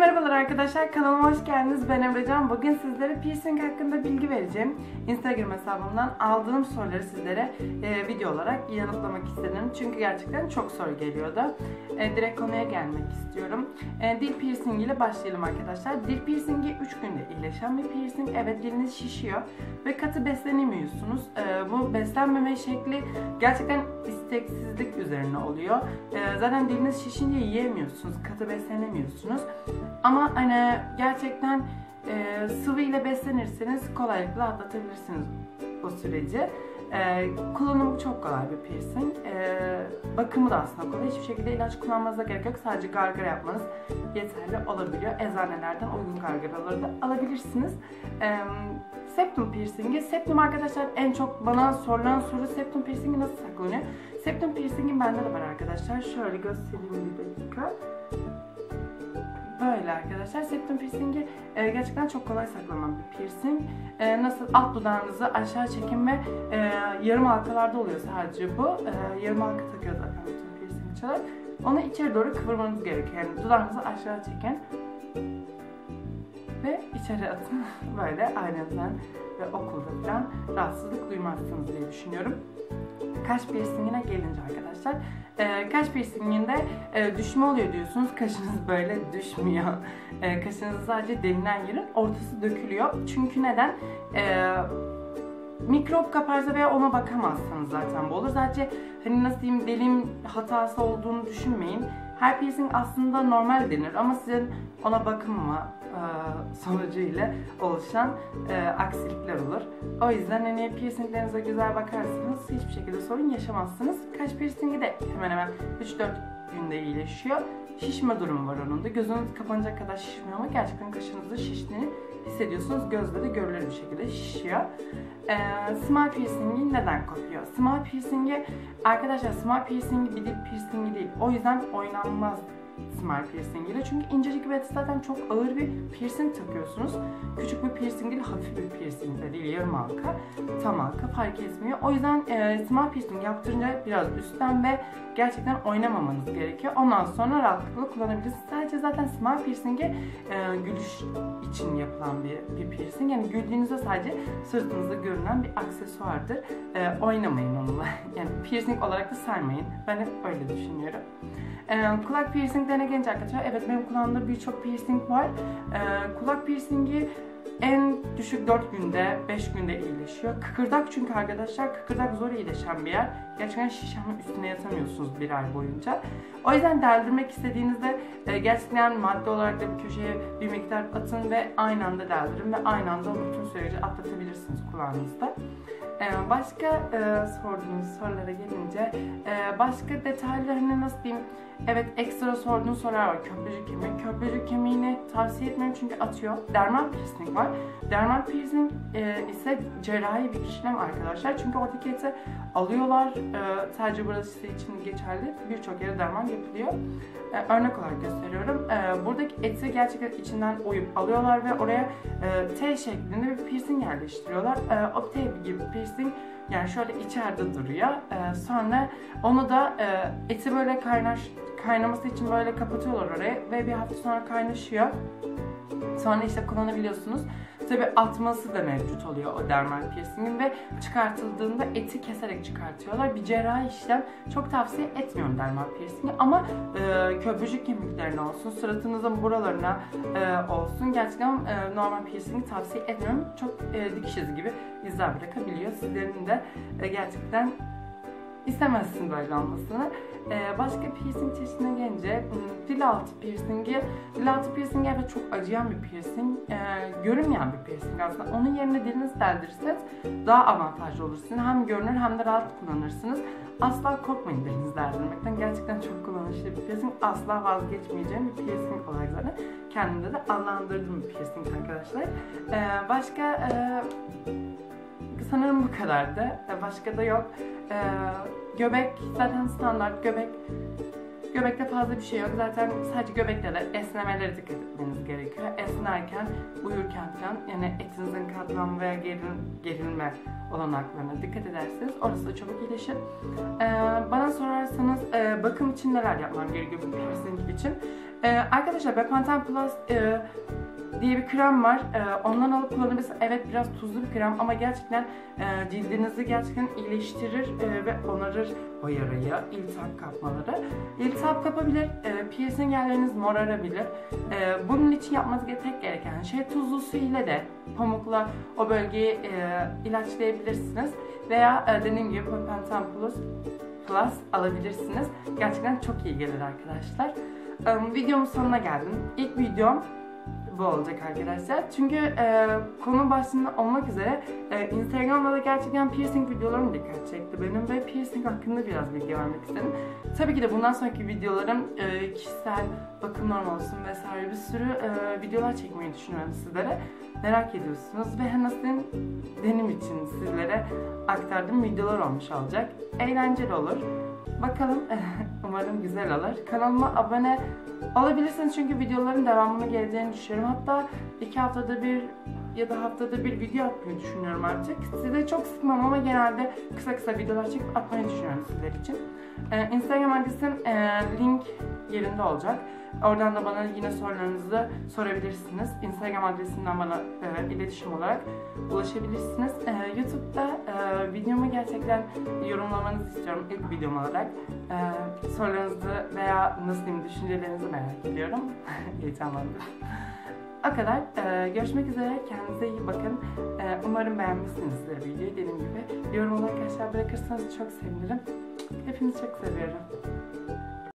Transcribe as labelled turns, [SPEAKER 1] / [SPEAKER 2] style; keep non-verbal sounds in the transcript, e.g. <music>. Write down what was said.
[SPEAKER 1] merhabalar arkadaşlar. Kanalıma hoş geldiniz. Ben Emrecan. Bugün sizlere piercing hakkında bilgi vereceğim. Instagram hesabımdan aldığım soruları sizlere e, video olarak yanıtlamak istedim. Çünkü gerçekten çok soru geliyordu. E, direkt konuya gelmek istiyorum. E, dil piercing ile başlayalım arkadaşlar. Dil piercingi 3 günde iyileşen bir piercing. Evet diliniz şişiyor ve katı beslenemiyorsunuz. E, bu beslenmeme şekli gerçekten isteksizlik üzerine oluyor. E, zaten diliniz şişince yiyemiyorsunuz. Katı beslenemiyorsunuz. Ama hani gerçekten e, sıvı ile beslenirseniz kolaylıkla atlatabilirsiniz o süreci. E, kullanımı çok kolay bir piercing. E, bakımı da aslında kolay. Hiçbir şekilde ilaç kullanmanıza gerek yok. Sadece gargara yapmanız yeterli olabiliyor. Eczanelerden uygun gargaraları da alabilirsiniz. E, septum piercingi. Septum arkadaşlar en çok bana sorulan soru septum piercingi nasıl saklanıyor? Septum piercingin bende de var arkadaşlar. Şöyle göstereyim bir dakika. Böyle arkadaşlar. Septum piercingi e, gerçekten çok kolay saklanan bir piercing. E, nasıl alt dudağınızı aşağı çekin ve e, yarım halkalarda oluyor sadece bu. E, yarım halka takıyor zaten bütün piercingçiler. Onu içeri doğru kıvırmanız gerekiyor. Yani dudağınızı aşağı çekin ve içeri atın. <laughs> Böyle ailenizden ve okulda rahatsızlık duymazsınız diye düşünüyorum. Kaş piercingine gelince arkadaşlar. E, kaş piercinginde e, düşme oluyor diyorsunuz. Kaşınız böyle düşmüyor. E, kaşınız sadece delinen yerin ortası dökülüyor. Çünkü neden? E, mikrop kaparsa veya ona bakamazsanız zaten bu olur. Sadece hani nasıl diyeyim delim hatası olduğunu düşünmeyin. Her piercing aslında normal denir ama sizin ona bakımla e, sonucu ile oluşan e, aksilikler olur. O yüzden hani piercinglerinize güzel bakarsanız hiçbir şekilde sorun yaşamazsınız. Kaş piercingi de hemen hemen 3-4 günde iyileşiyor. Şişme durumu var onun da. Gözünüz kapanacak kadar şişmiyor ama gerçekten kaşınızda şiştiğini hissediyorsunuz. Gözde de görülür bir şekilde şişiyor. Ee, smile piercingi neden kopuyor? Smile piercingi arkadaşlar smile piercingi bir dil piercingi değil. O yüzden oynanmaz smile piercing ile. Çünkü incecik ve zaten çok ağır bir piercing takıyorsunuz. Küçük bir piercing değil, hafif bir piercing de değil. Yarım halka, tam halka fark etmiyor. O yüzden e, smile piercing yaptırınca biraz üstten ve gerçekten oynamamanız gerekiyor. Ondan sonra rahatlıkla kullanabilirsiniz. Sadece zaten smile piercingi e, gülüş için yapılan bir, bir piercing. Yani güldüğünüzde sadece sırtınızda görünen bir aksesuardır. E, oynamayın onunla. <laughs> Yani piercing olarak da saymayın. Ben hep öyle düşünüyorum. Ee, kulak piercinglerine gelince arkadaşlar evet benim kulağımda birçok piercing var. Ee, kulak piercingi en düşük 4 günde, 5 günde iyileşiyor. Kıkırdak çünkü arkadaşlar kıkırdak zor iyileşen bir yer. Gerçekten şişenin üstüne yatamıyorsunuz bir ay boyunca. O yüzden deldirmek istediğinizde e, gerçekten madde olarak da bir köşeye bir miktar atın ve aynı anda deldirin ve aynı anda bütün süreci atlatabilirsiniz kulağınızda. Ee, başka e, sorduğunuz sorulara gelince e, başka detaylarını nasıl diyeyim Evet ekstra sorduğunuz sorular var. Köprücük kemiği. Köprücük kemiğini tavsiye etmiyorum çünkü atıyor. Dermal piercing var. Dermal piercing e, ise cerrahi bir işlem arkadaşlar. Çünkü oradaki alıyorlar. E, sadece burası için geçerli. Birçok yere dermal yapılıyor. E, örnek olarak gösteriyorum. E, buradaki eti gerçekten içinden oyup alıyorlar ve oraya e, T şeklinde bir piercing yerleştiriyorlar. E, o T gibi piercing yani şöyle içeride duruyor. E, sonra onu da e, eti böyle kaynar kaynaması için böyle kapatıyorlar oraya ve bir hafta sonra kaynaşıyor. Sonra işte kullanabiliyorsunuz. Tabi atması da mevcut oluyor o dermal piercingin ve çıkartıldığında eti keserek çıkartıyorlar. Bir cerrahi işlem çok tavsiye etmiyorum dermal piercingi ama e, köprücük kemiklerine olsun, suratınızın buralarına e, olsun gerçekten e, normal piercingi tavsiye etmiyorum. Çok e, dikiş izi gibi izler bırakabiliyor. Sizlerin de e, gerçekten istemezsin böyle olmasını. Ee, başka piercing çeşidine gelince hmm, dil altı piercingi. Dil altı piercing evet çok acıyan bir piercing. Ee, görünmeyen bir piercing aslında. Onun yerine diliniz deldirirseniz daha avantajlı olur sizin. Hem görünür hem de rahat kullanırsınız. Asla korkmayın diliniz deldirmekten. Gerçekten çok kullanışlı bir piercing. Asla vazgeçmeyeceğim bir piercing olarak zaten. Kendimde de adlandırdığım bir piercing arkadaşlar. Ee, başka e, sanırım bu kadardı. Başka da yok. Ee, göbek zaten standart göbek. Göbekte fazla bir şey yok. Zaten sadece göbekte de esnemelere dikkat etmeniz gerekiyor. Esnerken, uyurken falan yani etinizin katlanma veya gerin, gerilme olanaklarına dikkat ederseniz orası da çabuk iyileşir. Ee, bana sorarsanız e, bakım için neler yapmam gerekiyor bu piercing için? Ee, arkadaşlar Bepanthen Plus e, diye bir krem var. Ee, ondan alıp kullanabilirsiniz. Evet biraz tuzlu bir krem ama gerçekten e, cildinizi gerçekten iyileştirir e, ve onarır o yarayı, iltihap kapmaları. İltihap kapabilir, e, piercing yerleriniz morarabilir. E, bunun için yapmanız tek gereken şey tuzlu su ile de pamukla o bölgeyi e, ilaçlayabilirsiniz. Veya e, dediğim gibi Pepanthen Plus Plus alabilirsiniz. Gerçekten çok iyi gelir arkadaşlar. Um, videomun sonuna geldim. İlk videom bu olacak arkadaşlar. Çünkü e, konu başlığında olmak üzere e, Instagram'da da gerçekten piercing videolarım dikkat çekti benim ve piercing hakkında biraz bilgi vermek istedim. Tabii ki de bundan sonraki videolarım e, kişisel bakımlarım olsun vesaire bir sürü e, videolar çekmeyi düşünüyorum sizlere. Merak ediyorsunuz ve diyeyim, benim için sizlere aktardığım videolar olmuş olacak. Eğlenceli olur. Bakalım <laughs> umarım güzel olur. Kanalıma abone olabilirsiniz çünkü videoların devamını geleceğini düşünüyorum. Hatta iki haftada bir ya da haftada bir video atmayı düşünüyorum artık. Size çok sıkmam ama genelde kısa kısa videolar çekip atmayı düşünüyorum sizler için. Ee, Instagram adresim e, link yerinde olacak. Oradan da bana yine sorularınızı sorabilirsiniz. Instagram adresinden bana e, iletişim olarak ulaşabilirsiniz. E, YouTube'da e, videomu gerçekten yorumlamanızı istiyorum ilk videom olarak. E, sorularınızı veya nasıl diyeyim düşüncelerinizi merak ediyorum. <laughs> Heyecanlandım. O kadar. Ee, görüşmek üzere. Kendinize iyi bakın. Ee, umarım beğenmişsinizdir videoyu. Dediğim gibi yorum olarak aşağı bırakırsanız çok sevinirim. Hepinizi çok seviyorum.